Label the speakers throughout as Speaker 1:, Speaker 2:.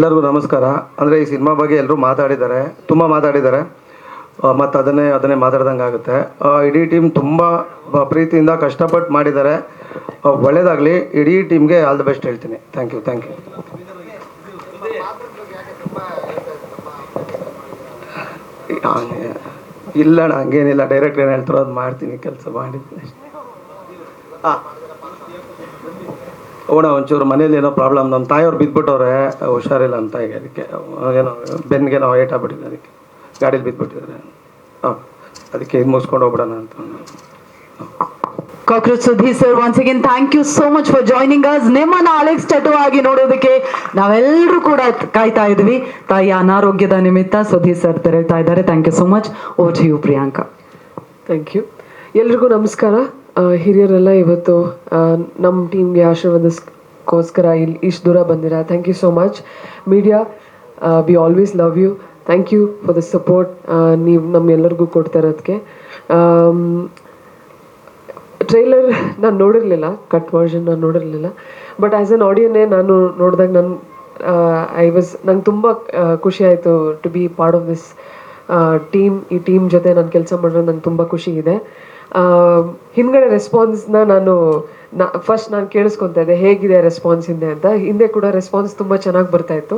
Speaker 1: ಎಲ್ಲರಿಗೂ ನಮಸ್ಕಾರ. ಅಂದರೆ ಈ ಸಿನಿಮಾ ಬಗ್ಗೆ ಎಲ್ಲರೂ ಮಾತಾಡಿದ್ದಾರೆ, ತುಂಬ ಮಾತಾಡಿದ್ದಾರೆ. ಮತ್ತು ಅದನ್ನೇ ಅದನ್ನೇ ಮಾತಾಡ್ದಂಗೆ ಆಗುತ್ತೆ. ಇಡೀ ಟೀಮ್ ತುಂಬ ಪ್ರೀತಿಯಿಂದ ಕಷ್ಟಪಟ್ಟು ಮಾಡಿದ್ದಾರೆ. ಒಳ್ಳೇದಾಗಲಿ, ಇಡೀ ಟೀಮ್ಗೆ ಆಲ್ ದ ಬೆಸ್ಟ್ ಹೇಳ್ತೀನಿ. ಥ್ಯಾಂಕ್ ಯು ಥ್ಯಾಂಕ್ ಯು ಇಲ್ಲಣ್ಣ ಹಂಗೇನಿಲ್ಲ. ಡೈರೆಕ್ಟ್ ಏನು ಹೇಳ್ತಾರೋ ಅದು ಮಾಡ್ತೀನಿ, ಕೆಲಸ ಮಾಡಿದ್ದೀನಿ ಹಾಂ ಓಣ ಒಂಚೂರು ಮನೇಲಿ ಏನೋ ಪ್ರಾಬ್ಲಮ್ ನಮ್ಮ ತಾಯಿಯವ್ರು ಬಿದ್ದುಬಿಟ್ಟವ್ರೆ ಹುಷಾರಿಲ್ಲ ಅಂತ ಈಗ ಅದಕ್ಕೆ ಏನೋ ಬೆನ್ನಿಗೆ ನಾವು ಏಟ್ ಆಗ್ಬಿಟ್ಟಿದೆ ಅದಕ್ಕೆ ಗಾಡೀಲಿ ಬಿದ್ದುಬಿಟ್ಟಿದ್ದಾರೆ ಹಾಂ ಅದಕ್ಕೆ ಇದು ಮುಗಿಸ್ಕೊಂಡು ಹೋಗ್ಬಿಡೋಣ ಅಂತ
Speaker 2: cockroach Sudhir sir once again thank you so much for joining us ನಿಮ್ಮನ್ನ ಅಲೆಕ್ಸ್ ಟಟು ಆಗಿ ನೋಡೋದಕ್ಕೆ ನಾವೆಲ್ಲರೂ ಕೂಡ ಕಾಯ್ತಾ ಇದ್ವಿ. ತಾಯಿ ಅನಾರೋಗ್ಯದ ನಿಮಿತ್ತ ಸುಧೀರ್ ಸರ್ ತೆರಳ್ತಾ ಇದ್ದಾರೆ. Thank you so much oh to you Priyanka.
Speaker 3: Thank you ಎಲ್ರಿಗೂ ನಮಸ್ಕಾರ. ಹಿರಿಯರೆಲ್ಲ ಇವತ್ತು ನಮ್ಮ ಟೀಮ್ಗೆ ಆಶೀರ್ವಾದಕ್ಕೋಸ್ಕರ ಇಲ್ಲಿ ಇಷ್ಟು ದೂರ ಬಂದಿರ? Thank you so much media we always love you thank you for the support ನೀವು ನಮ್ಮೆಲ್ಲರಿಗೂ ಕೊಡ್ತಾ ಇರೋದಕ್ಕೆ ಟ್ರೈಲರ್ ನಾನು ನೋಡಿರಲಿಲ್ಲ ಕಟ್ ವರ್ಷನ್ ನಾನು ನೋಡಿರಲಿಲ್ಲ. ಬಟ್ ಆ್ಯಸ್ ಅನ್ ಆಡಿಯನ್ನೇ ನಾನು ನೋಡಿದಾಗ ನಾನು ಐ ವಾಸ್ ನಂಗೆ ತುಂಬ ಖುಷಿ ಆಯಿತು to be part of this team ಈ ಟೀಮ್ ಜೊತೆ ನಾನು ಕೆಲಸ ಮಾಡಿದ್ರೆ ನಂಗೆ ತುಂಬ ಖುಷಿ ಇದೆ. ಹಿಂದ್ಗಡೆ ರೆಸ್ಪಾನ್ಸ್ನ ನಾನು ನಾ ಫಸ್ಟ್ ನಾನು ಕೇಳಿಸ್ಕೊತಾ ಇದ್ದೆ ಹೇಗಿದೆ ರೆಸ್ಪಾನ್ಸ್ ಹಿಂದೆ ಅಂತ. ಹಿಂದೆ ಕೂಡ ರೆಸ್ಪಾನ್ಸ್ ತುಂಬ ಚೆನ್ನಾಗಿ ಬರ್ತಾ ಇತ್ತು.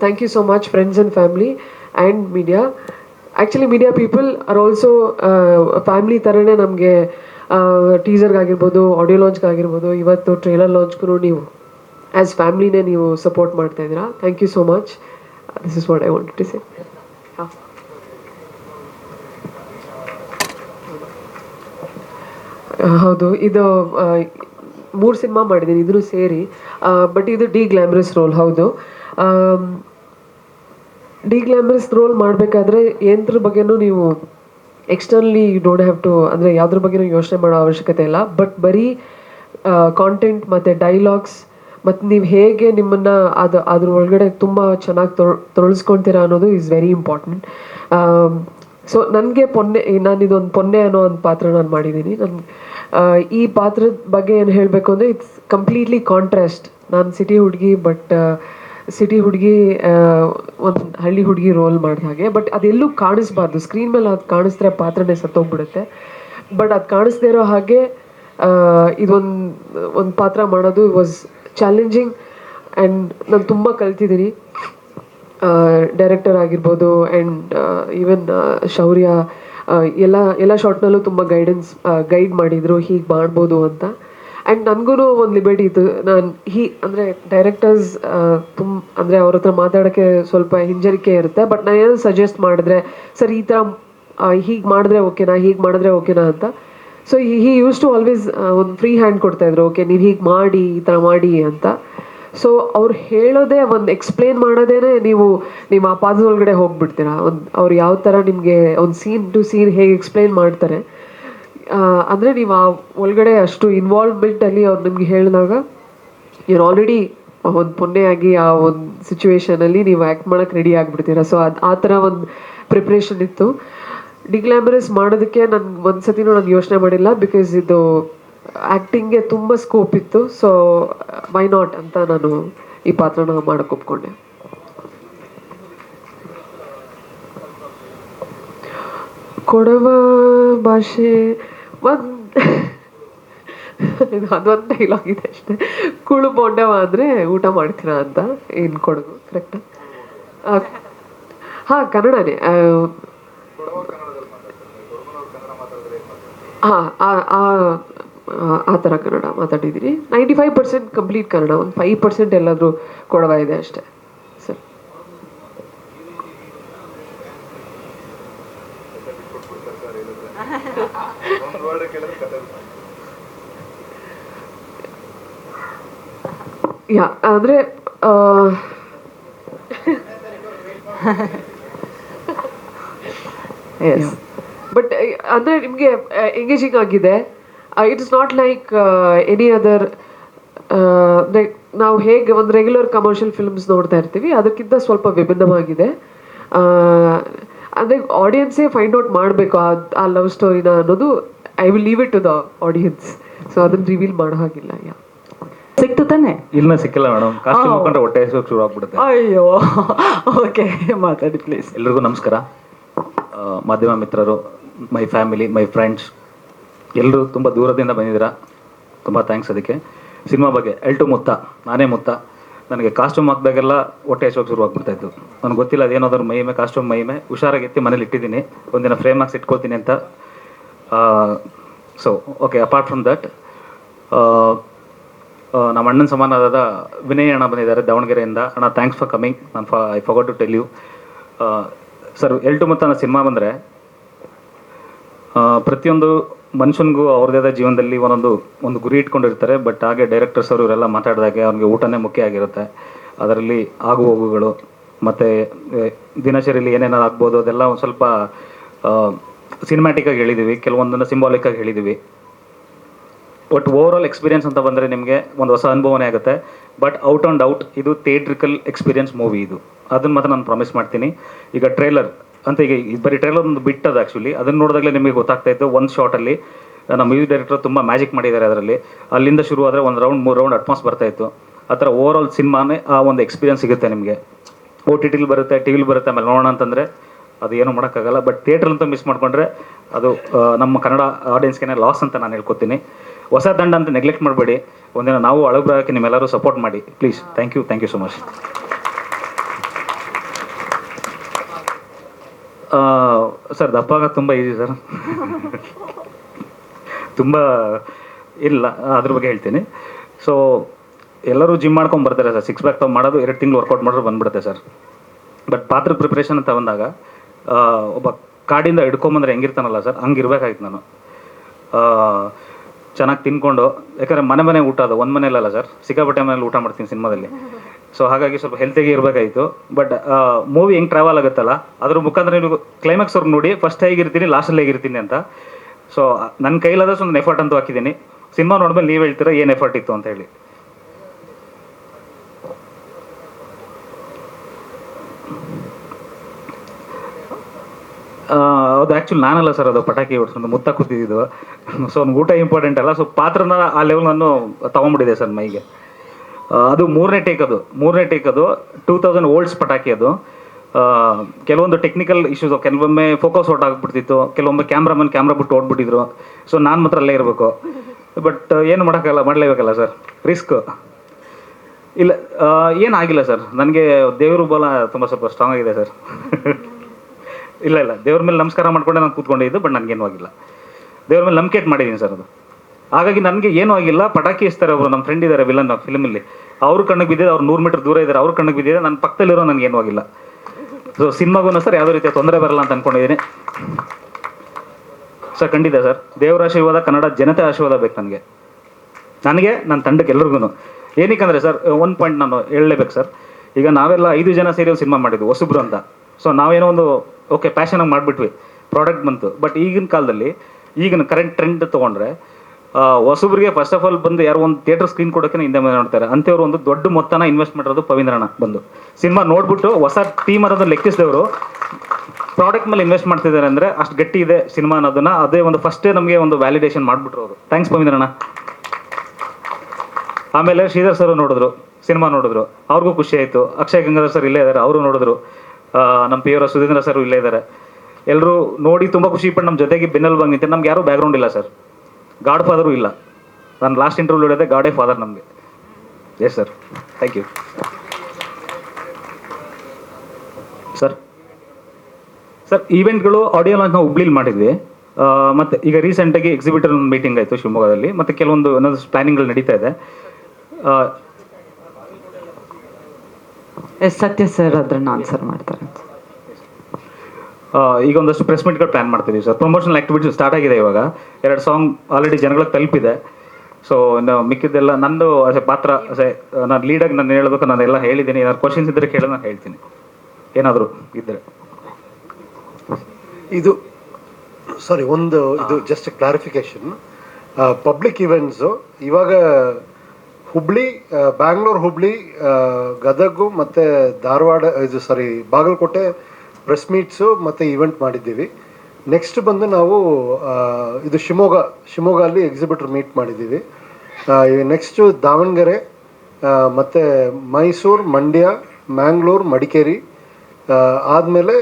Speaker 3: Thank you so much friends and family and media actually media people are also family ಥರನೇ ನಮಗೆ ಟೀಸರ್ಗಾಗಿರ್ಬೋದು ಆಡಿಯೋ ಲಾಂಚ್ಗಾಗಿರ್ಬೋದು ಇವತ್ತು ಟ್ರೈಲರ್ ಲಾಂಚ್ಗೂ ನೀವು ಆ್ಯಸ್ ಫ್ಯಾಮ್ಲಿನೇ ನೀವು ಸಪೋರ್ಟ್ ಮಾಡ್ತಾ ಇದ್ದೀರಾ. Thank you so much this is what I want to say ಹಾಂ ಹೌದು. ಇದು ಮೂರು ಸಿನಿಮಾ ಮಾಡಿದ್ದೀನಿ ಇದನ್ನು ಸೇರಿ. ಬಟ್ ಇದು ಡಿ ಗ್ಲಾಮರಸ್ ರೋಲ್ ಹೌದು. ಡಿ ಗ್ಲಾಮರಸ್ ರೋಲ್ ಮಾಡಬೇಕಾದ್ರೆ ಏನ್ರ ಬಗ್ಗೆನೂ ನೀವು externally you don't have to ಅಂದರೆ ಯಾವುದ್ರ ಬಗ್ಗೆನೂ ಯೋಚನೆ ಮಾಡೋ ಅವಶ್ಯಕತೆ ಇಲ್ಲ. ಬಟ್ ಬರೀ ಕಾಂಟೆಂಟ್ ಮತ್ತು ಡೈಲಾಗ್ಸ್ ಮತ್ತು ನೀವು ಹೇಗೆ ನಿಮ್ಮನ್ನು ಅದು, ಅದ್ರ ಒಳಗಡೆ ತುಂಬ ಚೆನ್ನಾಗಿ ತೊಳ್ ತೊಳಸ್ಕೊಳ್ತೀರಾ ಅನ್ನೋದು ಈಸ್ ವೆರಿ ಇಂಪಾರ್ಟೆಂಟ್ ಸೊ ನನಗೆ ಪೊನ್ನೆ ನಾನು ಇದೊಂದು ಪೊನ್ನೆ ಅನ್ನೋ ಒಂದು ಪಾತ್ರ ನಾನು ಮಾಡಿದ್ದೀನಿ ನನ್ನ ಈ ಪಾತ್ರದ ಬಗ್ಗೆ ಏನು ಹೇಳಬೇಕು ಅಂದರೆ ಇಟ್ಸ್ ಕಂಪ್ಲೀಟ್ಲಿ ಕಾಂಟ್ರಾಸ್ಟ್ ನಾನು ಸಿಟಿ ಹುಡುಗಿ ಬಟ್ ಸಿಟಿ ಹುಡುಗಿ ಒಂದು ಹಳ್ಳಿ ಹುಡುಗಿ ರೋಲ್ ಮಾಡಿದ ಹಾಗೆ. ಬಟ್ ಅದೆಲ್ಲೂ ಕಾಣಿಸ್ಬಾರ್ದು. ಸ್ಕ್ರೀನ್ ಮೇಲೆ ಅದು ಕಾಣಿಸಿದ್ರೆ ಪಾತ್ರನೇ ಸತ್ತೋಗ್ಬಿಡುತ್ತೆ. ಬಟ್ ಅದು ಕಾಣಿಸ್ದೇ ಇರೋ ಹಾಗೆ ಇದೊಂದು, ಒಂದು ಪಾತ್ರ ಮಾಡೋದು ವಾಸ್ ಚಾಲೆಂಜಿಂಗ್ ಆ್ಯಂಡ್ ನಾನು ತುಂಬ ಕಲ್ತಿದ್ದೀನಿ ಡೈರೆಕ್ಟರ್ ಆಗಿರ್ಬೋದು ಆ್ಯಂಡ್ ಈವನ್ ಶೌರ್ಯ ಎಲ್ಲ ಎಲ್ಲ ಶಾರ್ಟ್ನಲ್ಲೂ ತುಂಬ ಗೈಡೆನ್ಸ್ ಗೈಡ್ ಮಾಡಿದರು, ಹೀಗೆ ಮಾಡ್ಬೋದು ಅಂತ. ಆ್ಯಂಡ್ ನನಗೂ ಒಂದು ಲಿಬರ್ಟಿ ಇತ್ತು. ನಾನು ಹೀ, ಅಂದರೆ ಡೈರೆಕ್ಟರ್ಸ್ ತುಂಬ ಅಂದರೆ ಅವ್ರ ಹತ್ರ ಮಾತಾಡೋಕ್ಕೆ ಸ್ವಲ್ಪ ಹಿಂಜರಿಕೆ ಇರುತ್ತೆ. ಬಟ್ ನಾನು ಏನೋ ಸಜೆಸ್ಟ್ ಮಾಡಿದ್ರೆ, ಸರ್, ಈ ಥರ ಹೀಗೆ ಮಾಡಿದ್ರೆ ಓಕೆನಾ ಹೀಗೆ ಮಾಡಿದ್ರೆ ಓಕೆನಾ ಅಂತ. So he used to always ಒಂದು ಫ್ರೀ ಹ್ಯಾಂಡ್ ಕೊಡ್ತಾಯಿದ್ರು ಓಕೆ ನೀವು ಹೀಗೆ ಮಾಡಿ, ಈ ಥರ ಮಾಡಿ ಅಂತ. ಸೊ ಅವ್ರು ಹೇಳೋದೇ ಒಂದು ಎಕ್ಸ್ಪ್ಲೇನ್ ಮಾಡೋದೇನೆ ನೀವು ನಿಮ್ಮ ಆ ಒಳಗಡೆ ಹೋಗ್ಬಿಡ್ತೀರಾ. ಒಂದು ಅವ್ರು ಯಾವ ಥರ ನಿಮಗೆ ಒಂದು ಸೀನ್ ಟು ಸೀನ್ ಹೇಗೆ ಎಕ್ಸ್ಪ್ಲೇನ್ ಮಾಡ್ತಾರೆ. ಅಂದರೆ ನೀವು ಆ ಒಳಗಡೆ ಅಷ್ಟು ಇನ್ವಾಲ್ವ್ಮೆಂಟಲ್ಲಿ ಅವ್ರು ನಿಮ್ಗೆ ಹೇಳಿದಾಗ ಇವ್ರು ಆಲ್ರೆಡಿ ಒಂದು ಪುಣ್ಯಾಗಿ ಆ ಒಂದು ಸಿಚುವೇಶನಲ್ಲಿ ನೀವು ಆ್ಯಕ್ಟ್ ಮಾಡೋಕ್ಕೆ ರೆಡಿ ಆಗಿಬಿಡ್ತೀರಾ. ಸೊ ಅದು ಆ ಥರ ಒಂದು ಪ್ರಿಪ್ರೇಷನ್ ಇತ್ತು. ಡಿಗ್ಲ್ಯಾಮರಸ್ ಮಾಡೋದಕ್ಕೆ ನನ್ಗೆ ಒಂದು ಸತಿನೂ ನಾನು ಯೋಚನೆ ಮಾಡಿಲ್ಲ ಬಿಕಾಸ್ ಇದು ಆ್ಯಕ್ಟಿಂಗ್ಗೆ ತುಂಬ ಸ್ಕೋಪ್ ಇತ್ತು ಸೊ ವೈ ನಾಟ್ ಅಂತ ನಾನು ಈ ಪಾತ್ರನ ಮಾಡಕ್ಕೆ ಒಪ್ಕೊಂಡೆ. ಕೊಡವ ಭಾಷೆ ಒಂದು ಅದೊಂದು ಡೈಲಾಗ್ ಇದೆ ಅಷ್ಟೇ. ಕುಳು ಬೊಂಡವ ಅಂದರೆ ಊಟ ಮಾಡ್ತೀರಾ ಅಂತ ಏನು ಕೊಡಗು ಕರೆಕ್ಟ್ ಹಾಂ ಕನ್ನಡನೇ. ಆ, ಹಾಂ ಆ- ಥರ Kannada ಮಾತಾಡಿದ್ದೀರಿ. Ninety five percent complete Kannada ಒಂದು ಫೈವ್ ಪರ್ಸೆಂಟ್ ಎಲ್ಲಾದರೂ ಕೊಡವ ಇದೆ ಅಷ್ಟೇ ಸರ್. ಯಾ ಅಂದರೆ ಬಟ್ ಅಂದರೆ ನಿಮಗೆ ಎಂಗೇಜಿಂಗ್ ಆಗಿದೆ. It is not like any other ನಾವು ಹೇಗೆ ಒಂದು ರೆಗ್ಯುಲರ್ ಕಮರ್ಷಿಯಲ್ ಫಿಲ್ಮ್ಸ್ ನೋಡ್ತಾ ಇರ್ತೀವಿ ಅದಕ್ಕಿಂತ ಸ್ವಲ್ಪ ವಿಭಿನ್ನವಾಗಿದೆ. ಅಂದರೆ ಆಡಿಯನ್ಸೇ ಫೈಂಡ್ ಔಟ್ ಮಾಡಬೇಕು ಆ ಲವ್ ಸ್ಟೋರಿನ ಅನ್ನೋದು I will leave it to the audience so ಅದನ್ನ ರಿವೀಲ್ ಮಾಡೋ ಹಾಗಿಲ್ಲ ಯಾ
Speaker 2: ಸಿಕ್ತು ತಾನೆ?
Speaker 4: ಇಲ್ಲ ಸಿಕ್ಕಿಲ್ಲ ಮೇಡಮ್ ಕಾಸ್ಟ್ಯೂಮ್ ಹಾಕೊಂಡ್ರೆ ಹೊಟ್ಟೆ ಹಸಿವು ಶುರು ಆಗ್ಬಿಡುತ್ತೆ.
Speaker 2: ಅಯ್ಯೋ. ಓಕೆ ಮಾತಾಡಿ ಪ್ಲೀಸ್
Speaker 4: ಎಲ್ರಿಗೂ ನಮಸ್ಕಾರ. ಮಾಧ್ಯಮ ಮಿತ್ರರು ಮೈ ಫ್ಯಾಮಿಲಿ ಮೈ ಫ್ರೆಂಡ್ಸ್ ಎಲ್ಲರೂ ತುಂಬ ದೂರದಿಂದ ಬಂದಿದ್ದೀರಾ? ತುಂಬ ಥ್ಯಾಂಕ್ಸ್ ಅದಕ್ಕೆ. ಸಿನಿಮಾ ಬಗ್ಗೆ ಎಲ್ಟು ಮುತ್ತ, ನಾನೇ ಮುತ್ತ. ನನಗೆ ಕಾಸ್ಟ್ಯೂಮ್ ಹಾಕಿದಾಗೆಲ್ಲ ಹೊಟ್ಟೆ ಹೆಚ್ಚೋಗಿ ಶುರು ಆಗ್ಬಿಡ್ತಾಯಿತ್ತು ನನಗೆ ಗೊತ್ತಿಲ್ಲ ಅದೇನಾದ್ರು ಮೈಮೆ ಕಾಸ್ಟ್ಯೂಮ್ ಮೈಮೆ ಹುಷಾರಾಗಿ ಎತ್ತಿ ಮನೇಲಿ ಇಟ್ಟಿದ್ದೀನಿ. ಒಂದಿನ ಫ್ರೇಮ್ ಹಾಕ್ಸಿ ಇಟ್ಕೊಳ್ತೀನಿ ಅಂತ. So okay apart from that ನಮ್ಮ ಅಣ್ಣನ ಸಮಾನದಾದ ವಿನಯ್ ಅಣ್ಣ ಬಂದಿದ್ದಾರೆ ದಾವಣಗೆರೆಯಿಂದ. ಅಣ್ಣ ಥ್ಯಾಂಕ್ಸ್ ಫಾರ್ ಕಮಿಂಗ್ ನಾನು ಫಾ I forgot to tell you sir ಎಲ್ಟು ಮತ್ತು ನನ್ನ ಸಿನಿಮಾ ಬಂದರೆ ಪ್ರತಿಯೊಂದು ಮನುಷ್ಯನಿಗೂ ಅವ್ರದೇ ಜೀವನದಲ್ಲಿ ಒಂದೊಂದು, ಒಂದು ಗುರಿ ಇಟ್ಕೊಂಡಿರ್ತಾರೆ ಬಟ್ ಹಾಗೆ ಡೈರೆಕ್ಟರ್ಸ್ ಅವರು ಇವರೆಲ್ಲ ಮಾತಾಡಿದಾಗೆ ಅವ್ರಿಗೆ ಊಟನೇ ಮುಖ್ಯ ಆಗಿರುತ್ತೆ. ಅದರಲ್ಲಿ ಆಗು ಹೋಗುಗಳು, ಮತ್ತು ದಿನಚರಿಯಲ್ಲಿ ಏನೇನಾದ್ರು ಆಗ್ಬೋದು, ಅದೆಲ್ಲ ಒಂದು ಸ್ವಲ್ಪ ಸಿನಿಮ್ಯಾಟಿಕ್ಕಾಗಿ ಹೇಳಿದ್ದೀವಿ ಕೆಲವೊಂದನ್ನು ಸಿಂಬಾಲಿಕ್ಕಾಗಿ ಹೇಳಿದ್ದೀವಿ ಬಟ್ ಓವರ್ ಎಕ್ಸ್ಪೀರಿಯನ್ಸ್ ಅಂತ ಬಂದರೆ ನಿಮಗೆ ಒಂದು ಹೊಸ ಅನುಭವನೇ ಆಗುತ್ತೆ. ಬಟ್ ಔಟ್ ಆ್ಯಂಡ್ ಔಟ್ ಇದು ಥಿಯೇಟ್ರಿಕಲ್ ಎಕ್ಸ್ಪೀರಿಯನ್ಸ್ ಮೂವಿ ಇದು. ಅದನ್ನು ಮಾತ್ರ ನಾನು ಪ್ರಾಮಿಸ್ ಮಾಡ್ತೀನಿ. ಈಗ ಟ್ರೇಲರ್ ಅಂತ ಈಗ ಬರೀ ಟ್ರೈಲರ್ ಒಂದು ಬಿಟ್ಟದು ಆ್ಯಕ್ಚುಲಿ ಅದನ್ನು ನೋಡಿದಾಗಲೇ ನಿಮಗೆ ಗೊತ್ತಾಗ್ತಾ ಇತ್ತು ಒಂದು ಶಾರ್ಟಲ್ಲಿ ನಮ್ಮ ಮ್ಯೂಸಿಕ್ ಡೈರೆಕ್ಟರ್ ತುಂಬ ಮ್ಯಾಜಿಕ್ ಮಾಡಿದ್ದಾರೆ ಅದರಲ್ಲಿ. ಅಲ್ಲಿಂದ ಶುರು ಆದರೆ ಒಂದು ರೌಂಡ್ ಮೂರು ರೌಂಡ್ ಅಟ್ಮಾಸ್ ಬರ್ತಾ ಇತ್ತು. ಆ ಥರ ಓವರ್ ಆಲ್ ಸಿನಿಮಾನೇ ಆ ಒಂದು ಎಕ್ಸ್ಪೀರಿಯನ್ಸ್ ಸಿಗುತ್ತೆ ನಿಮಗೆ. ಓ ಟಿ ಟಿಲಿ ಬರುತ್ತೆ ಟಿ ವಿಲಿ ಬರುತ್ತೆ, ಆಮೇಲೆ ನೋಡೋಣ ಅಂತಂದರೆ ಅದು ಏನೂ ಮಾಡೋಕ್ಕಾಗಲ್ಲ. ಬಟ್ ಥಿಯೇಟ್ರಲ್ಲಂತೂ ಮಿಸ್ ಮಾಡಿಕೊಂಡ್ರೆ ಅದು ನಮ್ಮ ಕನ್ನಡ ಆಡಿಯನ್ಸ್ಗೆ ಲಾಸ್ ಅಂತ ನಾನು ಹೇಳ್ಕೊತೀನಿ. ಹೊಸ ದಂಡ ಅಂತ ನೆಗ್ಲೆಕ್ಟ್ ಮಾಡಬೇಡಿ. ಒಂದಿನ ನಾವು ಅಳಬ್ರಾಗಕ್ಕೆ ನಿಮ್ಮೆಲ್ಲರೂ ಸಪೋರ್ಟ್ ಮಾಡಿ. Please thank you thank you so much sir ದಪ್ಪ ಆಗೋದು ತುಂಬ ಈಸಿ ಸರ್. ತುಂಬ ಇಲ್ಲ, ಅದ್ರ ಬಗ್ಗೆ ಹೇಳ್ತೀನಿ. ಸೊ ಎಲ್ಲರೂ ಜಿಮ್ ಮಾಡ್ಕೊಂಡು ಬರ್ತಾರೆ ಸರ್. ಸಿಕ್ಸ್ ಪ್ಯಾಕ್ ತಗೊ ಮಾಡೋದು, ಎರಡು ತಿಂಗಳು ವರ್ಕೌಟ್ ಮಾಡಿದ್ರೆ ಬಂದ್ಬಿಡುತ್ತೆ ಸರ್. ಬಟ್ ಪಾತ್ರ ಪ್ರಿಪ್ರೇಷನ್ ಅಂತ ಬಂದಾಗ ಒಬ್ಬ ಕಾಡಿಂದ ಹಿಡ್ಕೊಂಬಂದ್ರೆ ಹೆಂಗಿರ್ತಾನಲ್ಲ ಸರ್, ಹಂಗೆ ಇರಬೇಕಾಗಿತ್ತು ನಾನು. ಚೆನ್ನಾಗಿ ತಿನ್ಕೊಂಡು, ಯಾಕಂದರೆ ಮನೆ ಮನೆ ಊಟ ಅದು, ಒಂದು ಮನೆಯಲ್ಲ ಸರ್. ಸಿಕ್ಕಾಪಟ್ಟೆ ಮನೇಲಿ ಊಟ ಮಾಡ್ತೀನಿ ಸಿನಿಮಾದಲ್ಲಿ. ಸೊ ಹಾಗಾಗಿ ಸ್ವಲ್ಪ ಹೆಲ್ತಿಗೆ ಇರಬೇಕಾಯಿತು. ಬಟ್ ಮೂವಿ ಹೆಂಗೆ ಟ್ರಾವೆಲ್ ಆಗುತ್ತಲ್ಲ, ಅದ್ರ ಮುಖಾಂತರ ನೀವು ಕ್ಲೈಮ್ಯಾಕ್ಸ್ ಅವ್ರು ನೋಡಿ ಫಸ್ಟ್ ಹೇಗಿರ್ತೀನಿ ಲಾಸ್ಟಲ್ಲಿ ಹೇಗಿರ್ತೀನಿ ಅಂತ. ಸೊ ನನ್ನ ಕೈಲಾದಷ್ಟು ಒಂದು ಎಫರ್ಟ್ ಅಂತೂ ಹಾಕಿದ್ದೀನಿ. ಸಿನಿಮಾ ನೋಡಿದ್ಮೇಲೆ ನೀವು ಹೇಳ್ತೀರಾ, ಏನು ಎಫರ್ಟ್ ಇತ್ತು ಅಂತ ಹೇಳಿ. ಅದು ಆ್ಯಕ್ಚುಲಿ ನಾನಲ್ಲ ಸರ್ ಅದು ಪಟಾಕಿ ಹೊಡ್ಸ್ಕೊಂಡು ಮುತ್ತ ಕೂತಿದ್ದು. ಸೊ ಊಟ ಇಂಪಾರ್ಟೆಂಟ್ ಅಲ್ಲ ಸೊ ಪಾತ್ರನ ಆ ಲೆವೆಲ್ ನಾನು ತೊಗೊಂಬಿಟ್ಟಿದೆ ಸರ್ ಮೈಗೆ. ಅದು ಮೂರನೇ ಟೇಕ್ ಅದು. ಮೂರನೇ ಟೇಕ್ ಅದು. ಟೂ ತೌಸಂಡ್ ಓಲ್ಡ್ಸ್ ಪಟಾಕಿ ಅದು. ಕೆಲವೊಂದು ಟೆಕ್ನಿಕಲ್ ಇಶ್ಯೂಸ್ ಕೆಲವೊಮ್ಮೆ ಫೋಕಸ್ ಔಟ್ ಆಗಿಬಿಡ್ತಿತ್ತು. ಕೆಲವೊಮ್ಮೆ ಕ್ಯಾಮ್ರಾಮನ್ ಕ್ಯಾಮ್ರಾ ಬಿಟ್ಟು ಓಡ್ಬಿಟ್ಟಿದ್ರು. ಸೊ ನಾನು ಮಾತ್ರ ಅಲ್ಲೇ ಇರಬೇಕು. ಬಟ್ ಏನು ಮಾಡೋಕ್ಕಲ್ಲ ಮಾಡಲೇಬೇಕಲ್ಲ ಸರ್ ರಿಸ್ಕ್ ಇಲ್ಲ ಏನಾಗಿಲ್ಲ ಸರ್ ನನಗೆ ದೇವರು ಬಲ ತುಂಬ ಸ್ವಲ್ಪ ಸ್ಟ್ರಾಂಗ್ ಆಗಿದೆ ಸರ್ ಇಲ್ಲ ಇಲ್ಲ. ದೇವ್ರ ಮೇಲೆ ನಮಸ್ಕಾರ ಮಾಡ್ಕೊಂಡೆ ನಾನು ಕೂತ್ಕೊಂಡಿದ್ದು ಬಟ್ ನನಗೇನು ಆಗಿಲ್ಲ. ದೇವ್ರ ಮೇಲೆ ನಂಬಿಕೆ ಮಾಡಿದ್ದೀನಿ ಸರ್ ಅದು. ಹಾಗಾಗಿ ನನಗೆ ಏನೂ ಆಗಿಲ್ಲ. ಪಟಾಕಿ ಇಸ್ತಾರೆ ಒಬ್ಬರು ನಮ್ಮ ಫ್ರೆಂಡ್ ಇದ್ದಾರೆ ವಿಲನ್ ಫಿಲ್ಮಲ್ಲಿ ಅವ್ರ ಕಣ್ಣಿಗೆ ಬಿದ್ದಿದೆ, ಅವ್ರು ನೂರು ಮೀಟರ್ ದೂರ ಇದ್ದಾರೆ, ಅವ್ರ ಕಣ್ಣಿಗೆ ಬಿದ್ದಿದೆ ನನ್ನ ಪಕ್ಕದಲ್ಲಿರೋ ನನಗೇನು ಆಗಿಲ್ಲ ಸೊ ಸಿನಿಮಾಗೂ ಸರ್ ಯಾವುದೇ ರೀತಿಯ ತೊಂದರೆ ಬರಲ್ಲ ಅಂತ ಅಂದ್ಕೊಂಡಿದ್ದೀನಿ ಸರ್, ಖಂಡಿತ ಸರ್. ದೇವರ ಆಶೀರ್ವಾದ, ಕನ್ನಡ ಜನತೆ ಆಶೀರ್ವಾದ ಬೇಕು ನನಗೆ. ನನಗೆ ನನ್ನ ತಂಡಕ್ಕೆ ಎಲ್ರಿಗೂ ಏನಕ್ಕೆ ಸರ್ ಒಂದು ಪಾಯಿಂಟ್ ನಾನು ಹೇಳಲೇಬೇಕು ಸರ್. ಈಗ ನಾವೆಲ್ಲ ಐದು ಜನ ಸೇರಿ ಒಂದು ಸಿನಿಮಾ ಮಾಡಿದ್ವಿ, ಹೊಸಬ್ರು ಅಂತ. ಸೊ ನಾವೇನೋ ಒಂದು ಓಕೆ ಪ್ಯಾಷನಾಗಿ ಮಾಡಿಬಿಟ್ವಿ ಪ್ರಾಡಕ್ಟ್ ಬಂತು. ಬಟ್ ಈಗಿನ ಕಾಲದಲ್ಲಿ, ಈಗಿನ ಕರೆಂಟ್ ಟ್ರೆಂಡ್ ತೊಗೊಂಡ್ರೆ ಹೊಸಬ್ರಿಗೆ ಫಸ್ಟ್ ಆಫ್ ಆಲ್ ಬಂದು ಯಾರು ಒಂದು ಥಿಯೇಟರ್ ಸ್ಕ್ರೀನ್ ಕೊಡೋಕೆ ಹಿಂದೆ ನೋಡ್ತಾರೆ. ಅಂತೇವ್ರು ಒಂದು ದೊಡ್ಡ ಮೊತ್ತನ ಇನ್ವೆಸ್ಟ್ ಮಾಡಿರೋದು ಪವೀಂದ್ರಣ್ಣ ಬಂದು. ಸಿನಿಮಾ ನೋಡ್ಬಿಟ್ಟು ಹೊಸ ಟೀಮ್ ಅನ್ನೋದನ್ನ ಲೆಕ್ಕಿಸಿದವರು ಪ್ರಾಡಕ್ಟ್ ಮೇಲೆ ಇನ್ವೆಸ್ಟ್ ಮಾಡ್ತಿದ್ದಾರೆ ಅಂದರೆ ಅಷ್ಟು ಗಟ್ಟಿ ಇದೆ ಸಿನಿಮಾ ಅನ್ನೋದನ್ನ. ಅದೇ ಒಂದು ಫಸ್ಟೇ ನಮಗೆ ಒಂದು ವ್ಯಾಲಿಡೇಷನ್ ಮಾಡಿಬಿಟ್ರು ಅವರು. ಥ್ಯಾಂಕ್ಸ್ ಪವೀಂದ್ರಣ್ಣ ಆಮೇಲೆ ಶ್ರೀಧರ್ ಸರ್ ನೋಡಿದ್ರು, ಸಿನಿಮಾ ನೋಡಿದ್ರು. ಅವ್ರಿಗೂ ಖುಷಿ ಆಯಿತು. ಅಕ್ಷಯ್ ಗಂಗಾಧರ್ ಸರ್ ಇಲ್ಲೇ ಇದ್ದಾರೆ ಅವರು ನೋಡಿದ್ರು. ನಮ್ಮ ಪಿ ಅವರ ಸುಧೀಂದ್ರ ಸರ್ ಇಲ್ಲೇ ಇದ್ದಾರೆ ಎಲ್ಲರೂ ನೋಡಿ ತುಂಬ ಖುಷಿ ಪಟ್ಟು ನಮ್ಮ ಜೊತೆಗೆ ಬೆನ್ನಲ್ಲಿ ಬಂದು ನಿಂತೆ. ನಮ್ಗೆ ಯಾರೂ ಬ್ಯಾಕ್ಗ್ರೌಂಡ್ ಇಲ್ಲ ಸರ್ ಗಾಡ್ ಫಾದರು ಇಲ್ಲ. ನಾನು ಲಾಸ್ಟ್ ಇಂಟರ್ವ್ಯೂ ಹೇಳಿದೆ, ಗಾಡೇ ಫಾದರ್ ನಮಗೆ. Yes sir thank you sir sir ಈವೆಂಟ್ಗಳು audio launch ನಾವು ಹುಬ್ಳಿಲಿ ಮಾಡಿದ್ವಿ. ಮತ್ತು ಈಗ ರೀಸೆಂಟಾಗಿ ಎಕ್ಸಿಬಿಟರ್ ಒಂದು ಮೀಟಿಂಗ್ ಆಯಿತು ಶಿವಮೊಗ್ಗದಲ್ಲಿ. ಮತ್ತು ಕೆಲವೊಂದು ಇನ್ನೊಂದು ಪ್ಲಾನಿಂಗ್ಗಳು ನಡೀತಾ ಇದೆ.
Speaker 2: ಸತ್ಯ ಸರ್ ಅದನ್ನು ಆನ್ಸರ್ ಮಾಡ್ತಾರೆ
Speaker 4: ಈಗ ಒಂದಷ್ಟು ಪ್ರೆಸ್ ಮೀಟ್ಗಳು ಪ್ಲಾನ್ ಮಾಡ್ತಿದ್ದೀವಿ ಸರ್ ಪ್ರಮೋಷನಲ್ ಆಕ್ಟಿವಿಟೀಸ್ ಸ್ಟಾರ್ಟ್ ಆಗಿದೆ ಇವಾಗ. ಎರಡು ಸಾಂಗ್ ಆಲ್ರೆಡಿ ಜನಗಳಿಗೆ ತಲುಪಿದೆ. ಸೊ ನಾವು ಮಿಕ್ಕಿದ್ದೆಲ್ಲ ನಂದು ಪಾತ್ರ ನಾನು ಲೀಡಾಗಿ ನಾನು ಹೇಳಬೇಕು ನಾನು ಎಲ್ಲ ಹೇಳಿದ್ದೀನಿ. ಏನಾದ್ರು ಕ್ವಶನ್ಸ್ ಇದ್ದರೆ ಕೇಳಿ ನಾನು ಹೇಳ್ತೀನಿ. ಏನಾದರೂ ಇದ್ದರೆ
Speaker 5: ಇದು ಸಾರಿ ಒಂದು ಇದು ಜಸ್ಟ್ ಕ್ಲಾರಿಫಿಕೇಶನ್ ಪಬ್ಲಿಕ್ ಇವೆಂಟ್ಸು ಇವಾಗ ಹುಬ್ಳಿ ಬ್ಯಾಂಗ್ಳೂರ್ ಹುಬ್ಳಿ ಗದಗು ಮತ್ತು ಧಾರವಾಡ ಇದು ಸಾರಿ ಬಾಗಲಕೋಟೆ ಪ್ರೆಸ್ ಮೀಟ್ಸು ಮತ್ತು ಇವೆಂಟ್ ಮಾಡಿದ್ದೀವಿ. ನೆಕ್ಸ್ಟ್ ಬಂದು ನಾವು ಇದು ಶಿವಮೊಗ್ಗ ಶಿವಮೊಗ್ಗ ಅಲ್ಲಿ ಎಕ್ಸಿಬಿಟರ್ ಮೀಟ್ ಮಾಡಿದ್ದೀವಿ ನೆಕ್ಸ್ಟು ದಾವಣಗೆರೆ ಮತ್ತು ಮೈಸೂರು, ಮಂಡ್ಯ, ಮ್ಯಾಂಗ್ಳೂರು, ಮಡಿಕೇರಿ ಆದಮೇಲೆ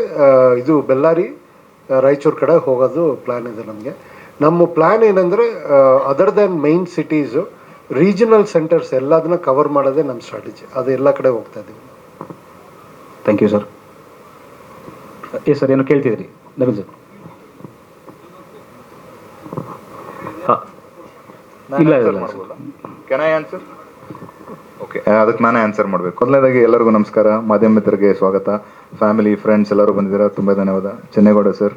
Speaker 5: ಇದು ಬೆಳ್ಳಾರಿ ರಾಯಚೂರು ಕಡೆ ಹೋಗೋದು ಪ್ಲ್ಯಾನ್ ಇದೆ ನಮಗೆ. ನಮ್ಮ ಪ್ಲ್ಯಾನ್ ಏನಂದರೆ other than main cities regional centres ಎಲ್ಲದನ್ನ cover ಮಾಡೋದೇ ನಮ್ಮ ಸ್ಟ್ರಾಟಜಿ ಅದು ಎಲ್ಲ ಕಡೆ ಹೋಗ್ತಾ ಇದ್ದೀವಿ
Speaker 4: thank you sir yes sir ಏನು ಕೇಳ್ತಿದ್ರಿ. ನವೀನ್ ಸರ್ ಇಲ್ಲ ಇಲ್ಲ sir.
Speaker 6: Can I answer okay ಅದಕ್ಕೆ ನಾನೇ ಆನ್ಸರ್ ಮಾಡಬೇಕು. ಮೊದಲನೇದಾಗಿ ಎಲ್ಲರಿಗೂ ನಮಸ್ಕಾರ. ಮಾಧ್ಯಮ ಮಿತ್ರರಿಗೆ ಸ್ವಾಗತ. ಫ್ಯಾಮಿಲಿ ಫ್ರೆಂಡ್ಸ್ ಎಲ್ಲರೂ ಬಂದಿದ್ದೀರಾ? ತುಂಬ ಧನ್ಯವಾದ. ಚೆನ್ನೇಗೌಡ ಸರ್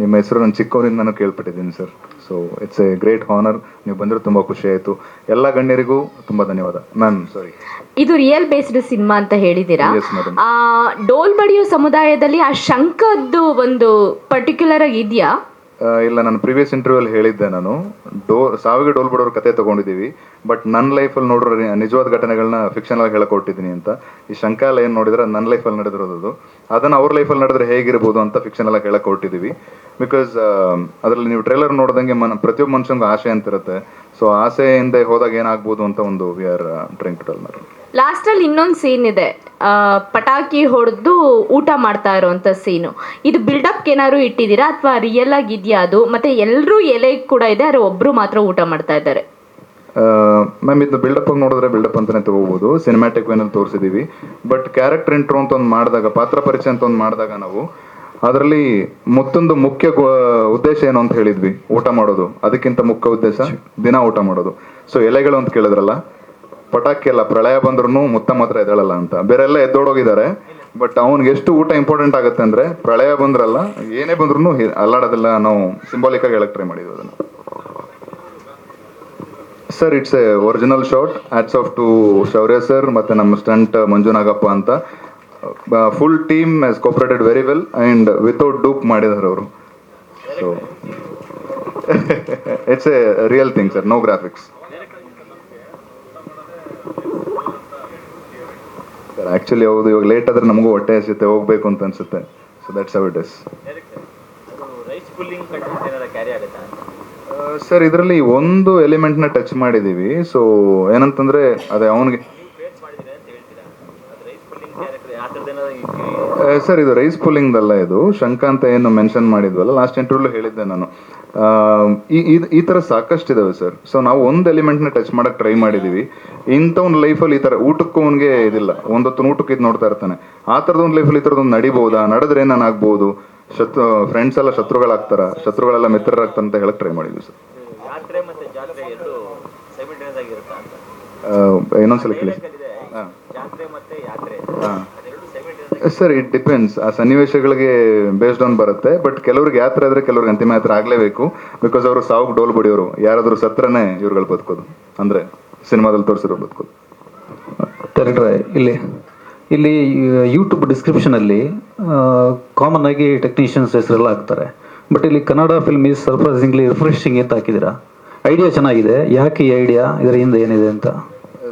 Speaker 6: ನಿಮ್ಮ ಹೆಸರು ನಾನು ಚಿಕ್ಕವರಿಂದ ನಾನು ಕೇಳ್ಪಟ್ಟಿದ್ದೀನಿ sir so it's a great honour ನೀವು ಬಂದರೆ ತುಂಬ ಖುಷಿ ಆಯಿತು. ಎಲ್ಲ ಗಣ್ಯರಿಗೂ ತುಂಬ ಧನ್ಯವಾದ. ಮ್ಯಾಮ್ ಸಾರಿ
Speaker 7: ಇದು ರಿಯಲ್ ಬೇಸ್ಡ್ ಸಿನಿಮಾ ಅಂತ ಹೇಳಿದ್ದೀರಾ?
Speaker 6: Yes, madam.
Speaker 7: ಆ ಡೋಲ್ ಬಡಿಯೋ ಸಮುದಾಯದಲ್ಲಿ ಆ ಶಂಕದ್ದು ಒಂದು ಪರ್ಟಿಕ್ಯುಲರ್ ಆಗಿ ಇದೆಯಾ
Speaker 6: ಇಲ್ಲ, ನಾನು ಇಂಟರ್ವ್ಯೂ ಅಲ್ಲಿ ಹೇಳಿದ್ದೆ ನಾನು. ಡೋ, ಸಾವಿಗೆ ಡೋಲ್ ಬಿಡೋರ್ ಕತೆ ತಗೊಂಡಿದ್ದೀವಿ. ಬಟ್ ನನ್ನ ಲೈಫಲ್ಲಿ ನೋಡಿರೋ ನಿಜವಾದ ಘಟನೆಗಳನ್ನ ಫಿಕ್ಷನ್ ಆಗಿ ಹೇಳಕೊಟ್ಟಿದ್ದೀನಿ ಅಂತ. ಈ ಶಂಕಾಲ ಏನು ನೋಡಿದ್ರೆ ನನ್ನ ಲೈಫಲ್ಲಿ ನಡೆದಿರೋದು ಅದು. ಅದನ್ನು ಅವ್ರ ಲೈಫಲ್ಲಿ ನಡೆದ್ರೆ ಹೇಗಿರ್ಬೋದು ಅಂತ ಫಿಕ್ಷನ್ ಎಲ್ಲ ಹೇಳಕೊಟ್ಟಿದ್ದೀವಿ. ಬಿಕಾಸ್ ಅದರಲ್ಲಿ ನೀವು ಟ್ರೇಲರ್ ನೋಡ್ದಂಗೆ ಮನ, ಪ್ರತಿಯೊಬ್ಬ ಮನುಷ್ಯನಿಗೂ ಆಸೆ ಅಂತಿರುತ್ತೆ. ಸೊ ಆಸೆಯಿಂದ ಹೋದಾಗ ಏನಾಗ್ಬೋದು ಅಂತ ಒಂದು we are trying to tell
Speaker 7: last ಅಲ್ಲಿ ಇನ್ನೊಂದು ಸೀನ್ ಇದೆ. ಪಟಾಕಿ ಹೊಡೆದು ಊಟ ಮಾಡ್ತಾ ಇರೋವಂಥ ಸೀನು ಇದು ಬಿಲ್ಡಪ್ಗೆ ಏನಾದ್ರು ಇಟ್ಟಿದ್ದೀರಾ? ಅಥವಾ ರಿಯಲ್ ಆಗಿ ಇದೆಯಾ ಅದು? ಮತ್ತೆ ಎಲ್ಲರೂ ಎಲೆ ಕೂಡ ಇದೆ, ಆದರೆ ಒಬ್ರು ಮಾತ್ರ ಊಟ ಮಾಡ್ತಾ ಇದ್ದಾರೆ?
Speaker 6: ಮ್ಯಾಮ್ ಇದು ಬಿಲ್ಡಪ್ ನೋಡಿದ್ರೆ ಬಿಲ್ಡಪ್ ಅಂತಾನೆ ತಗೋಬಹುದು ಸಿನಿಮ್ಯಾಟಿಕ್ ವೇನಲ್ಲಿ ತೋರಿಸಿದ್ದೀವಿ ಬಟ್ ಕ್ಯಾರೆಕ್ಟರ್ ಇಂಟ್ರೋ ಅಂತ ಒಂದು ಮಾಡಿದಾಗ, ಪಾತ್ರ ಪರಿಚಯ ಅಂತ ಒಂದು ಮಾಡಿದಾಗ ನಾವು, ಅದರಲ್ಲಿ ಮತ್ತೊಂದು ಮುಖ್ಯ ಉದ್ದೇಶ ಏನು ಅಂತ ಹೇಳಿದ್ವಿ. ಊಟ ಮಾಡೋದು. ಅದಕ್ಕಿಂತ ಮುಖ್ಯ ಉದ್ದೇಶ ದಿನ ಊಟ ಮಾಡೋದು. ಸೊ ಎಲೆಗಳು ಅಂತ ಕೇಳಿದ್ರಲ್ಲ ಪಟಾಕಿ ಎಲ್ಲ ಪ್ರಳಯ ಬಂದ್ರು ಮುತ್ತ ಮಾತ್ರ ಎದ್ದೇಳಲ್ಲ ಅಂತ. ಬೇರೆಲ್ಲ ಎದ್ದೋಡೋಗಿದ್ದಾರೆ. ಬಟ್ ಅವ್ನಿಗೆ ಎಷ್ಟು ಊಟ ಇಂಪಾರ್ಟೆಂಟ್ ಆಗುತ್ತೆ ಅಂದ್ರೆ ಪ್ರಳಯ ಬಂದ್ರಲ್ಲ, ಏನೇ ಬಂದ್ರು ಅಲ್ಲಾಡೋದೆಲ್ಲ ನಾವು ಸಿಂಬಾಲಿಕ್ ಆಗಿ ಹೇಳಕ್ ಟ್ರೈ ಮಾಡಿದ್ವಿ ಅದನ್ನ. Sir it's a original shot hats off to Shaurya sir ಮತ್ತೆ ನಮ್ಮ ಸ್ಟಂಟ್ ಮಂಜುನಾಗಪ್ಪ ಅಂತ. Full team has cooperated very well and without dupe ಮಾಡಿದ್ದಾರೆ ಅವರು. So it's a real thing sir no graphics sir actually ಹೌದು ಇವಾಗ late ಆದ್ರೆ ನಮಗೂ ಹೊಟ್ಟೆ ಹಸಿತೆ ಹೋಗ್ಬೇಕು ಅಂತ ಅನ್ಸುತ್ತೆ. So that's how it is sir ಇದರಲ್ಲಿ ಒಂದು ಎಲಿಮೆಂಟ್ನ ಟಚ್ ಮಾಡಿದ್ದೀವಿ ಸೊ ಏನಂತಂದ್ರೆ ಅದೇ ಅವನಿಗೆ ಸರ್ ಇದು ರೈಸ್ ಪುಲ್ಲಿಂಗ್ದಲ್ಲ ಇದು. ಶಂಕ ಅಂತ ಏನು ಮೆನ್ಷನ್ ಮಾಡಿದ್ವಲ್ಲ ಲಾಸ್ಟ್ ಇಂಟರ್ವ್ಯೂ ಹೇಳಿದ್ದೆ ನಾನು. ಈ ಈ- ಈ ಥರ ಸಾಕಷ್ಟು ಇದಾವೆ ಸರ್ ಸೊ ನಾವು ಒಂದು ಎಲಿಮೆಂಟ್ನ ಟಚ್ ಮಾಡಕ್ಕೆ ಟ್ರೈ ಮಾಡಿದ್ದೀವಿ ಇಂಥ ಒಂದು ಲೈಫಲ್ಲಿ ಈ ಥರ ಊಟಕ್ಕೂ ಅವನಿಗೆ ಇದಿಲ್ಲ. ಒಂದೊತ್ತು ಊಟಕ್ಕೆ ಇದು ನೋಡ್ತಾ ಇರ್ತಾನೆ. ಆ ಥರದ ಒಂದು ಲೈಫಲ್ಲಿ ಈ ಥರದೊಂದು ನಡಿಬೋದಾ ನಡೆದ್ರೆ ನಾನು ಆಗ್ಬೋದು ಶತ್ರು ಫ್ರೆಂಡ್ಸ್ ಎಲ್ಲ ಶತ್ರುಗಳಾಗ್ತಾರ? ಶತ್ರುಗಳೆಲ್ಲ ಮಿತ್ರರಾಗ್ತಾರ ಅಂತ ಹೇಳಕ್ ಟ್ರೈ ಮಾಡಿದ್ವಿ ಸರ್ ಇನ್ನೊಂದ್ಸಲ ಕೇಳಿ ಹಾಂ. ಹಾಂ. ಸರ್ ಇಟ್ ಡಿಪೆಂಡ್ಸ್ ಆ ಸನ್ನಿವೇಶಗಳಿಗೆ ಬೇಸ್ಡ್ ಆನ್ ಬರುತ್ತೆ. ಬಟ್ ಕೆಲವ್ರಿಗೆ ಯಾತ್ರೆ ಆದ್ರೆ ಕೆಲವ್ರಿಗೆ ಅಂತಿಮ ಯಾತ್ರೆ ಆಗಲೇಬೇಕು. ಬಿಕಾಸ್ ಅವರು ಸಾವು ಡೋಲ್ ಬಡಿಯೋರು. ಯಾರಾದರೂ ಸತ್ರನೇ ಇವ್ರುಗಳು ಬದುಕೋದು. ಅಂದ್ರೆ ಸಿನಿಮಾದಲ್ಲಿ ತೋರಿಸಿರೋ ಬದುಕೋದು.
Speaker 8: ಇಲ್ಲಿ ಇಲ್ಲಿ ಯೂಟ್ಯೂಬ್ ಡಿಸ್ಕ್ರಿಪ್ಷನಲ್ಲಿ ಕಾಮನ್ ಆಗಿ ಟೆಕ್ನಿಷಿಯನ್ಸ್ ಹೆಸರೆಲ್ಲ ಹಾಕ್ತಾರೆ. ಬಟ್ ಇಲ್ಲಿ Kannada film is surprisingly refreshing ಅಂತ ಹಾಕಿದ್ದೀರಾ? ಐಡಿಯಾ ಚೆನ್ನಾಗಿದೆ. ಯಾಕೆ ಈ ಐಡಿಯಾ ಇದರ ಹಿಂದೆ ಏನಿದೆ ಅಂತ?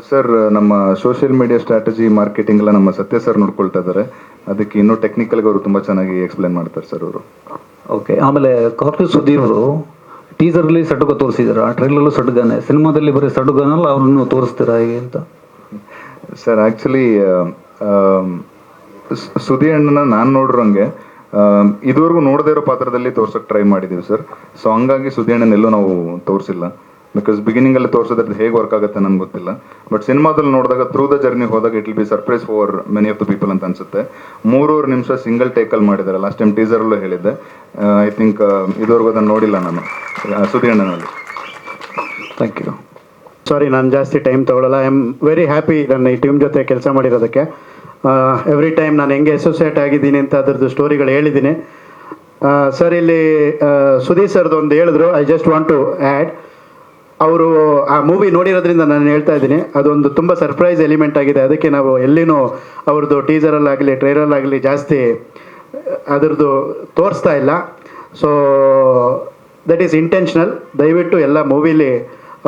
Speaker 6: ಸರ್ ನಮ್ಮ ಸೋಷಿಯಲ್ ಮೀಡಿಯಾ ಸ್ಟ್ರಾಟಜಿ ಮಾರ್ಕೆಟಿಂಗ್ ಎಲ್ಲ ನಮ್ಮ ಸತ್ಯ ಸರ್ ನೋಡ್ಕೊಳ್ತಾ ಇದ್ದಾರೆ. ಅದಕ್ಕೆ ಇನ್ನೂ ಟೆಕ್ನಿಕಲ್ಗೆ ಅವರು ತುಂಬ ಚೆನ್ನಾಗಿ ಎಕ್ಸ್ಪ್ಲೇನ್ ಮಾಡ್ತಾರೆ ಸರ್ ಅವರು.
Speaker 8: ಓಕೆ ಆಮೇಲೆ ಕಾಕ್ಟೇಲ್ ಸುಧೀರ್ವರು ಟೀಸರಲ್ಲಿ ಸಡುಗ ತೋರಿಸಿದ್ದೀರಾ ಟ್ರೈಲಲ್ಲೂ ಸಡುಗನೆ ಸಿನಿಮಾದಲ್ಲಿ ಬರೀ ಸಡುಗನಲ್ಲ ಅವ್ರನ್ನು ತೋರಿಸ್ತೀರಾ ಹೇಗೆ ಅಂತ?
Speaker 6: ಸರ್ ಆ್ಯಕ್ಚುಲಿ ಸುದಿ ಅಣ್ಣನ ನಾನು ನೋಡಿರೋಂಗೆ ಇದುವರೆಗೂ ನೋಡದೇ ಇರೋ ಪಾತ್ರದಲ್ಲಿ ತೋರ್ಸಕ್ಕೆ ಟ್ರೈ ಮಾಡಿದ್ದೀವಿ ಸರ್. ಸೊ ಹಂಗಾಗಿ ಸುದಿ ಅಣ್ಣನೆಲ್ಲೂ ನಾವು ತೋರಿಸಿಲ್ಲ. ಬಿಕಾಸ್ ಬಿಗಿನಿಂಗ್ ಅಲ್ಲಿ ತೋರಿಸೋದ್ರದ್ದು ಹೇಗೆ ವರ್ಕ್ ಆಗುತ್ತೆ ನನ್ಗೆ ಗೊತ್ತಿಲ್ಲ. ಬಟ್ ಸಿನಿಮಾದಲ್ಲಿ ನೋಡಿದಾಗ ಥ್ರೂ ದ ಜರ್ನಿ ಹೋದಾಗ it will be surprise for many of the people ಅಂತ ಅನ್ಸುತ್ತೆ. ಮೂರುವರೆ ನಿಮಿಷ ಸಿಂಗಲ್ ಟೇಕಲ್ಲಿ ಮಾಡಿದ್ದಾರೆ. ಲಾಸ್ಟ್ ಟೈಮ್ ಟೀಸರಲ್ಲೂ ಹೇಳಿದ್ದೆ. ಐ ಥಿಂಕ್ ಇದುವರೆಗೂ ಅದನ್ನು ನೋಡಿಲ್ಲ ನಾನು. ಸುದೀರ್ಣನಲ್ಲಿ ಸುದಿ ಅಣ್ಣನಲ್ಲಿ
Speaker 8: ಥ್ಯಾಂಕ್ ಯು
Speaker 9: ಸಾರಿ ನಾನು ಜಾಸ್ತಿ ಟೈಮ್ ತಗೊಳ್ಳಲ್ಲ ಐ ಆಮ್ ವೆರಿ ಹ್ಯಾಪಿ ನನ್ನ ಈ ಟೀಮ್ ಜೊತೆ ಕೆಲಸ ಮಾಡಿರೋದಕ್ಕೆ. ಎವ್ರಿ ಟೈಮ್ ನಾನು ಹೆಂಗೆ ಅಸೋಸಿಯೇಟ್ ಆಗಿದ್ದೀನಿ ಅಂತ ಅದ್ರದ್ದು ಸ್ಟೋರಿಗಳು ಹೇಳಿದ್ದೀನಿ. ಸರ್ ಇಲ್ಲಿ ಸುಧೀರ್ ಸರ್ದು ಒಂದು ಹೇಳಿದ್ರು. I just want to add ಅವರು ಆ ಮೂವಿ ನೋಡಿರೋದ್ರಿಂದ ನಾನು ಹೇಳ್ತಾ ಇದ್ದೀನಿ. ಅದೊಂದು ತುಂಬ ಸರ್ಪ್ರೈಸ್ ಎಲಿಮೆಂಟ್ ಆಗಿದೆ. ಅದಕ್ಕೆ ನಾವು ಎಲ್ಲಿನೂ ಅವ್ರದ್ದು ಟೀಸರಲ್ಲಾಗಲಿ ಟ್ರೈಲರಲ್ಲಾಗಲಿ ಜಾಸ್ತಿ ಅದರದ್ದು ತೋರಿಸ್ತಾ ಇಲ್ಲ. ಸೊ ದಟ್ ಈಸ್ ಇಂಟೆನ್ಷನಲ್ ದಯವಿಟ್ಟು ಎಲ್ಲ ಮೂವಿಲಿ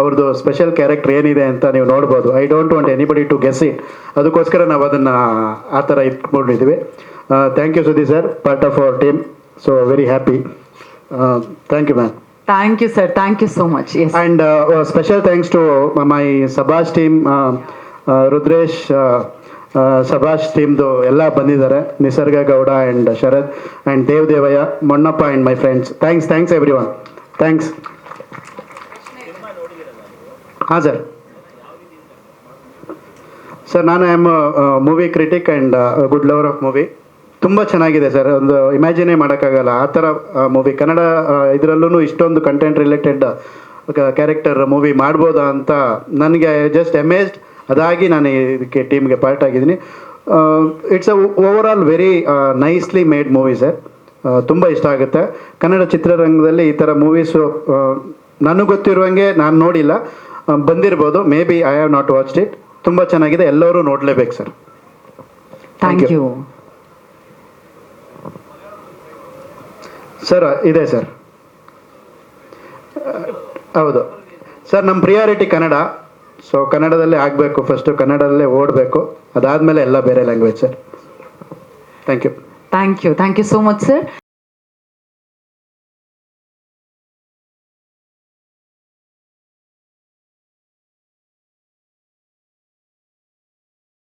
Speaker 9: ಅವ್ರದ್ದು ಸ್ಪೆಷಲ್ ಕ್ಯಾರೆಕ್ಟರ್ ಏನಿದೆ ಅಂತ ನೀವು ನೋಡ್ಬೋದು. I don't want anybody to guess it ಅದಕ್ಕೋಸ್ಕರ ನಾವು ಅದನ್ನು ಆ ಥರ ಇಟ್ಕೊಂಡಿದ್ದೀವಿ. Thank you Sudeep sir. Part of our team so very happy thank you ma'am
Speaker 2: thank you sir thank you so much yes
Speaker 9: and special thanks to my Sabhash team Rudresh Sabhash ಟೀಮ್ದು ಎಲ್ಲ ಬಂದಿದ್ದಾರೆ. Nisarga Gowda and Sharad and Dev Devaiah Monnappa and my friends thanks thanks everyone thanks ಹಾಂ sir sir ನಾನು am movie critic and good lover of movie ತುಂಬ ಚೆನ್ನಾಗಿದೆ sir. ಒಂದು ಇಮ್ಯಾಜಿನೇ ಮಾಡೋಕ್ಕಾಗಲ್ಲ. ಆ ಥರ ಮೂವಿ ಕನ್ನಡ ಇದರಲ್ಲೂ ಇಷ್ಟೊಂದು ಕಂಟೆಂಟ್ ರಿಲೇಟೆಡ್ ಕ್ಯಾರೆಕ್ಟರ್ ಮೂವಿ ಮಾಡ್ಬೋದಾ ಅಂತ ನನಗೆ ಜಸ್ಟ್ ಅಮೇಸ್ಡ್ ಅದಾಗಿ ನಾನು ಇದಕ್ಕೆ ಟೀಮ್ಗೆ ಪಾರ್ಟ್ ಆಗಿದ್ದೀನಿ. It's a overall very nicely made movie sir ತುಂಬ ಇಷ್ಟ ಆಗುತ್ತೆ. ಕನ್ನಡ ಚಿತ್ರರಂಗದಲ್ಲಿ ಈ ಥರ ಮೂವೀಸು ನನಗೆ ಗೊತ್ತಿರುವಂಗೆ ನಾನು ನೋಡಿಲ್ಲ. ಬಂದಿರ್ಬೋದು. Maybe I have not watched it ತುಂಬ ಚೆನ್ನಾಗಿದೆ. ಎಲ್ಲರೂ ನೋಡಲೇಬೇಕು ಸರ್
Speaker 2: ಥ್ಯಾಂಕ್ ಯು
Speaker 9: ಸರ್ ಇದೆ ಸರ್ ಹೌದು. ಸರ್ ನಮ್ಮ ಪ್ರಿಯಾರಿಟಿ ಕನ್ನಡ. ಸೊ ಕನ್ನಡದಲ್ಲೇ ಆಗಬೇಕು. ಫಸ್ಟು ಕನ್ನಡದಲ್ಲೇ ಓಡಬೇಕು. ಅದಾದಮೇಲೆ ಎಲ್ಲ ಬೇರೆ language sir thank you
Speaker 2: thank you thank you so much sir